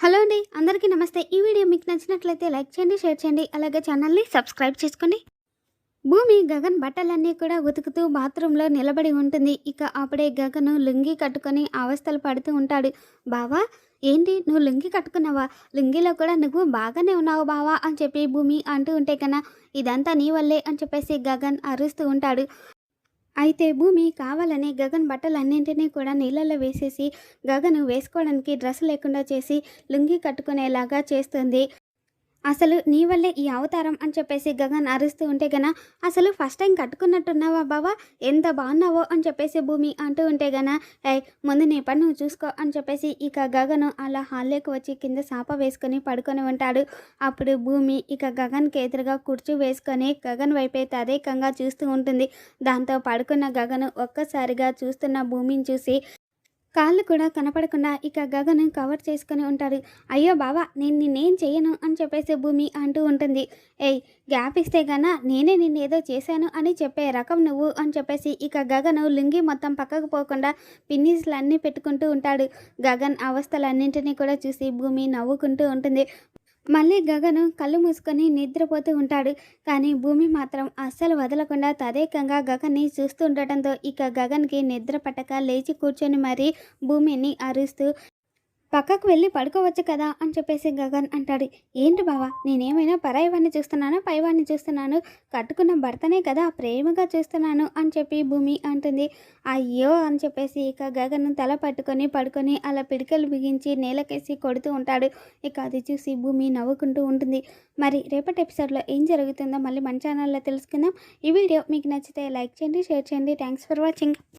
Hello అండి అందరికీ నమస్తే. ఈ వీడియో మీకు నచ్చినట్లయితే లైక్ చేయండి షేర్ చేయండి అలాగే ఛానల్ని సబ్స్క్రైబ్ చేసుకోండి. భూమి గగన్ బట్టలన్నీ కూడా ఉతుకుతూ బాత్రూంలో నిలబడి ఉంటుంది. ఇక అప్పుడే గగను లుంగి కట్టుకొని అవస్థలు పడుతూ ఉంటాడు. బావా ఏంటి నువ్వు లుంగి కట్టుకున్నావా? లుంగిలో కూడా నువ్వు బాగానే ఉన్నావు బావా అని చెప్పి భూమి అంటూ ఉంటే కన్నా ఇదంతా నీ వల్లే అని చెప్పేసి గగన్ అరుస్తూ ఉంటాడు. అయితే భూమి కావాలని గగన్ బట్టలన్నింటినీ కూడా నీళ్ళలో వేసేసి గగను వేసుకోవడానికి డ్రెస్ లేకుండా చేసి లుంగి కట్టుకునేలాగా చేస్తుంది. అసలు నీ వల్లే ఈ అవతారం అని చెప్పేసి గగన్ అరుస్తూ ఉంటే గన అసలు ఫస్ట్ టైం కట్టుకున్నట్టున్నావా బావా? ఎంత బాగున్నావో? అని చెప్పేసి భూమి అంటూ ఉంటే గన ఏ ముందు నీ పని నువ్వు చూసుకో అని చెప్పేసి ఇక గగను అలా హాల్లోకి వచ్చి కింద సాప వేసుకొని పడుకొని ఉంటాడు. అప్పుడు భూమి ఇక గగన్కి ఎదురుగా కుర్చీ వేసుకొని గగన్ వైపే తదేకంగా చూస్తూ ఉంటుంది. దాంతో పడుకున్న గగను ఒక్కసారిగా చూస్తున్న భూమిని చూసి కాళ్ళు కూడా కనపడకుండా ఇక గగను కవర్ చేసుకుని ఉంటాడు. అయ్యో బావా నేను నిన్నేం చేయను అని చెప్పేసి భూమి అంటూ ఉంటుంది. ఏయ్ గ్యాప్ ఇస్తే గన నేనే నిన్నేదో ఏదో చేశాను అని చెప్పే రకం నువ్వు అని చెప్పేసి ఇక గగను లుంగి మొత్తం పక్కకు పోకుండా పిన్నీస్లన్నీ పెట్టుకుంటూ ఉంటాడు. గగన్ అవస్థలన్నింటినీ కూడా చూసి భూమి నవ్వుకుంటూ ఉంటుంది. మళ్ళీ గగను కళ్ళు మూసుకొని నిద్రపోతూ ఉంటాడు. కానీ భూమి మాత్రం అస్సలు వదలకుండా తదేకంగా గగన్ని చూస్తూ ఉండటంతో ఇక గగన్కి నిద్ర పట్టక లేచి కూర్చొని మరీ భూమిని అరుస్తూ పక్కకు వెళ్ళి పడుకోవచ్చు కదా అని చెప్పేసి గగన్ అంటాడు. ఏంటి బావా నేనేమైనా పరాయివాడిని చూస్తున్నాను పైవాడిని చూస్తున్నాను? కట్టుకున్న భర్తనే కదా ప్రేమగా చూస్తున్నాను అని చెప్పి భూమి అంటుంది. అయ్యో అని చెప్పేసి ఇక గగన్ తల పట్టుకొని పడుకొని అలా పిడికలు బిగించి నేలకేసి కొడుతూ ఉంటాడు. ఇక అది చూసి భూమి నవ్వుకుంటూ ఉంటుంది. మరి రేపటి ఎపిసోడ్లో ఏం జరుగుతుందో మళ్ళీ మన ఛానల్లో తెలుసుకుందాం. ఈ వీడియో మీకు నచ్చితే లైక్ చేయండి షేర్ చేయండి. Thanks for watching